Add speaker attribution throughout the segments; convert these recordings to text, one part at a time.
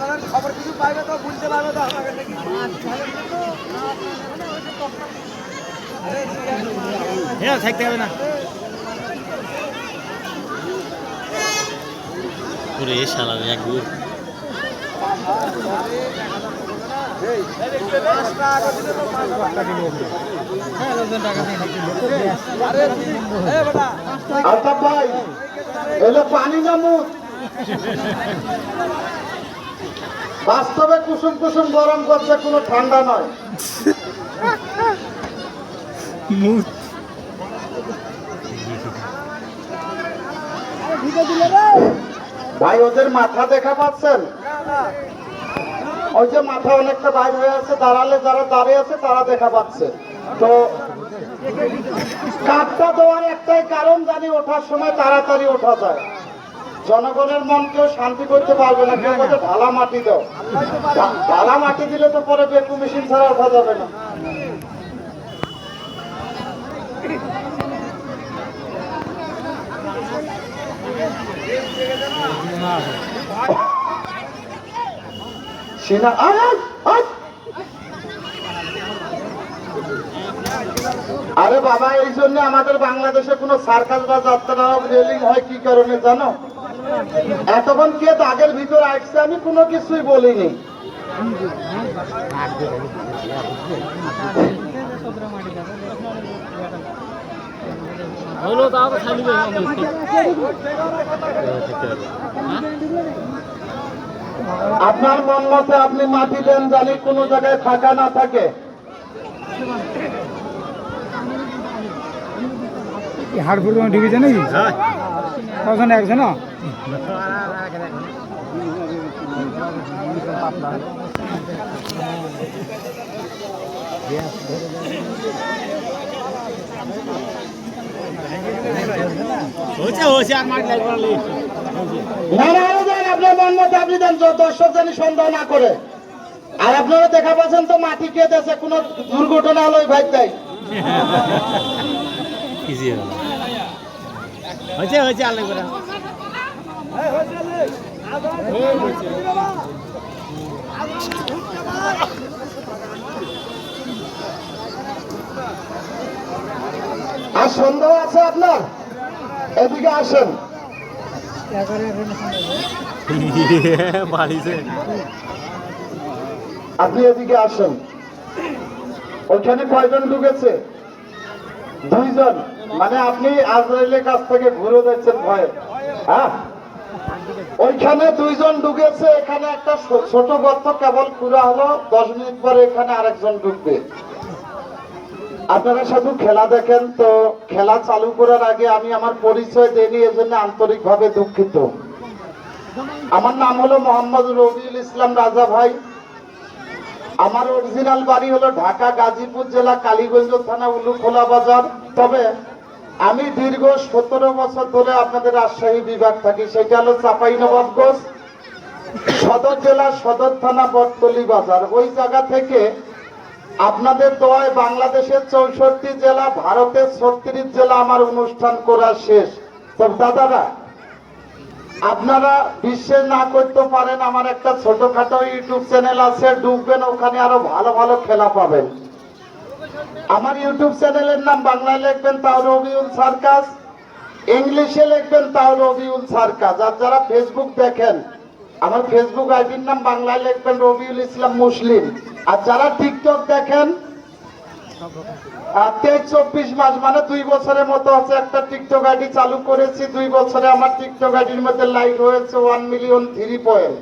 Speaker 1: লা
Speaker 2: খবর কিছু পাইবে তো বুঝতে পারবে তো
Speaker 3: থাকতে হবে না পুরে শালা গুড়।
Speaker 4: আলতাফ ভাই এলো পানি না মুখ বাস্তবে কুসুম কুসুম গরম করছে কোনো ঠান্ডা নয়। ভাই ওদের মাথা দেখা পাচ্ছেন? ওই যে মাথা অনেকটা বাইর হয়ে আছে, দাঁড়ালে যারা দাঁড়িয়ে আছে তারা দেখা পাচ্ছে। তো কাঠটা দেওয়ার একটাই কারণ জানি ওঠার সময় তাড়াতাড়ি ওঠা যায়। জনগণের মন কেউ শান্তি করতে পারবে না, কেউ বলছে ঢালা মাটি দাও। ঢালা মাটি দিলে তো পরে বেকু মেশিন ছাড়া ওঠা যাবে না। সিনা। আরে বাবা এই জন্য আমাদের বাংলাদেশে কোনো সার্কাস বা যাত্রা রেলিং হয় কি কারণে জানো? এতক্ষণ কে দাগের ভিতর আসছে আমি কোনো কিছুই বলিনি।
Speaker 3: হলো তাও খালি
Speaker 4: আপনার মন মতে আপনি মাটি দেন জানি কোনো জায়গায় ফাঁকা না থাকে।
Speaker 2: হাড়পুর তোমার ঢুকেছে নাকি? কজন একজন
Speaker 3: হচ্ছে হচ্ছে আর মাটি লাগবে
Speaker 4: আপনার আপনি দেন দর্শক জানি সন্দেহ না করে। আর আপনারা দেখা পাচ্ছেন তো মাটি কে দেশে কোনো দুর্ঘটনা হলো ভাই তাই।
Speaker 3: আর
Speaker 4: সন্দেহ আছে আপনার? এদিকে আসেন। আপনি এদিকে আসেন। ওইখানে কয়জন ঢুকেছে? দুইজন। মানে আপনি আজরাইলের কাছ থেকে ঘুরে যাচ্ছেন ভয়ে। হ্যাঁ? ওইখানে দুইজন ঢুকেছে, এখানে একটা ছোট গর্ত কেবল পুরা হলো, দশ মিনিট পরে এখানে আরেকজন ঢুকবে। আপনারা শুধু খেলা দেখেন তো, খেলা চালু করার আগে আমি আমার পরিচয় দেইনি, এজন্য আন্তরিকভাবে দুঃখিত। আমার নাম হলো মোহাম্মদ রবিউল ইসলাম রাজা ভাই। আমার অরিজিনাল বাড়ি হলো ঢাকা, গাজীপুর জেলা, কালীগঞ্জ থানা, উলুখোলা বাজার। তবে আমি দীর্ঘ সতেরো বছর ধরে আপনাদের রাজশাহী বিভাগ থাকি। সেটা হলো চাপাই নবাবগঞ্জ, সদর জেলা, সদর থানা, বটতলি বাজার। ওই জায়গা থেকে আপনাদের দোয়ায় বাংলাদেশের চৌষট্টি জেলা, ভারতের ছত্রিশ জেলা আমার অনুষ্ঠান করা শেষ। তো দাদারা আপনারা বিশ্বাস না করতে পারেন, আমার একটা ছোটখাটো ইউটিউব চ্যানেল আছে, ঢুকবেন, ওখানে আরও ভালো ভালো খেলা পাবেন। আমার ইউটিউব চ্যানেলের নাম বাংলায় লিখবেন তাও রবিউল সার্কাস, ইংলিশে লিখবেন তাও রবিউল সার্কাস। আর যারা ফেসবুক দেখেন, আমার ফেসবুক আইডির নাম বাংলায় লিখবেন রবিউল ইসলাম মুসলিম। আর যারা টিকটক দেখেন তেইশ চব্বিশ মাস মানে দুই বছরের মতো আছে, একটা টিকটক আইডি চালু করেছি, দুই বছরে আমার টিকটক আইডির মধ্যে লাইক হয়েছে ওয়ান মিলিয়ন থ্রি পয়েন্ট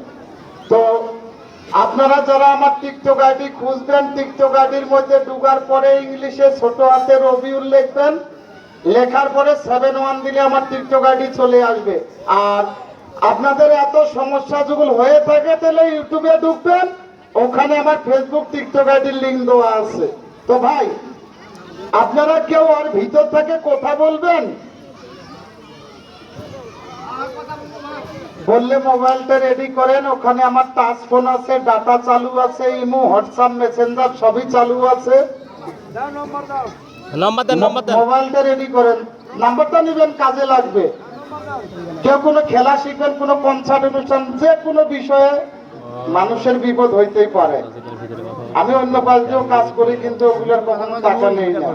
Speaker 4: তো আপনারা যারা আমার টিকটক আইডি খুঁজবেন টিকটক আইডির মধ্যে ঢুকার পরে ইংলিশে ছোট হাতে রবিউল লিখবেন, লেখার পরে সেভেন ওয়ান দিলে আমার টিকটক আইডি চলে আসবে। আর আপনাদের এত সমস্যা যখন হয়ে থাকে, তাহলে ইউটিউবে ঢুকবেন, ওখানে আমার ফেসবুক টিকটক আইডির লিঙ্ক দেওয়া আছে। তো ভাই আপনারা কেউ আর ভিতর থেকে কথা বলবেন? বললে মোবাইলটা রেডি করেন ওখানে আমার টাচ ফোন আছে ডাটা চালু আছে ইমো হোয়াটসঅ্যাপ মেসেঞ্জার সবই চালু আছে। মোবাইলটা রেডি করেন। নাম্বারটা নেবেন কাজে লাগবে। কেউ কোনো খেলা শিখবেন কোনো কনসার্ট অনুষ্ঠান যে কোনো বিষয়ে মানুষের বিপদ হইতেই পারে। আমি অন্য পাশে কাজ করি, কিন্তু ওগুলোর কখনো টাকা নেই না।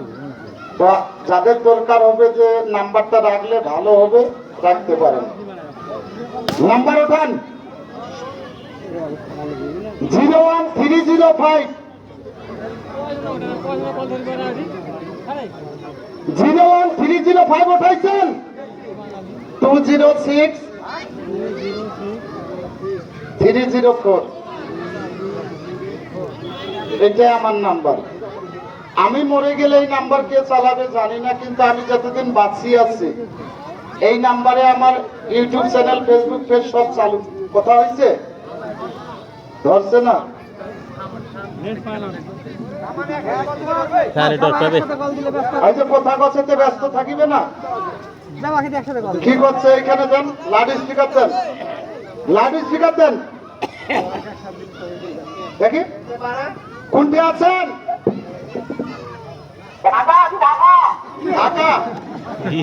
Speaker 4: যাদের দরকার হবে যে নাম্বারটা রাখলে ভালো হবে, রাখতে পারেন। Number ওঠান। Zero one three zero five. Zero one three zero five ওঠাইছেন। Two zero six. Three zero four. এটাই আমার নাম্বার। আমি মরে গেলে এই নাম্বার কে চালাবে জানি না কিন্তু আমি যতদিন বাঁচি আছি এই নাম্বারে আমার ইউটিউব চ্যানেল ফেসবুক পেজ সব চালু। কথা হয়েছে? ধরছে না?
Speaker 3: হ্যাঁ
Speaker 4: কথা কথাতে ব্যস্ত থাকিবে না? কি করছে এখানে দেন? লাউড স্পিকার দেন। লাউড স্পিকার দেন। দেখি। কোনটি আছেন? ঢাকা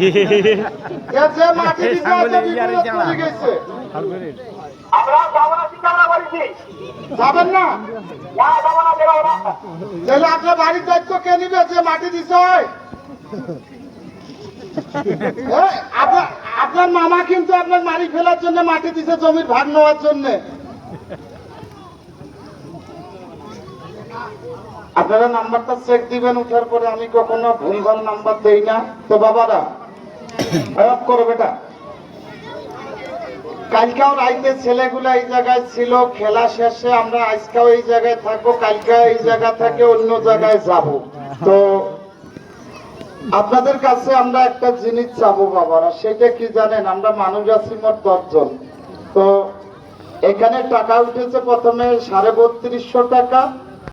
Speaker 4: এ যে মাটি দিতে আছে বিপরীত চলে গেছে। যাবেন না? তাহলে আপনার বাড়ির দায়িত্ব কে নিবে যে মাটি আপনার মামা কিন্তু আপনার মারি ফেলার জন্য মাটি দিছে জমির ভাগ নেওয়ার জন্য। আপনারা নাম্বারটা চেক দিবেন উঠার পরে আমি কখনো ভুলভাল নাম্বার দেই না। তো বাবারা অফ করো বেটা। কালকেও রাইতে ছেলেগুলো এই জায়গায় ছিল, খেলা শেষে আমরা আজকেও এই জায়গায় থাকব কালকে এই জায়গা থেকে অন্য জায়গায় যাব। তো আপনাদের কাছে আমরা একটা জিনিস চাবো বাবারা, সেটা কি জানেন? আমরা মানুষ আছি মোট দশজন। তো এখানে টাকা উঠেছে প্রথমে সাড়ে বত্রিশশো টাকা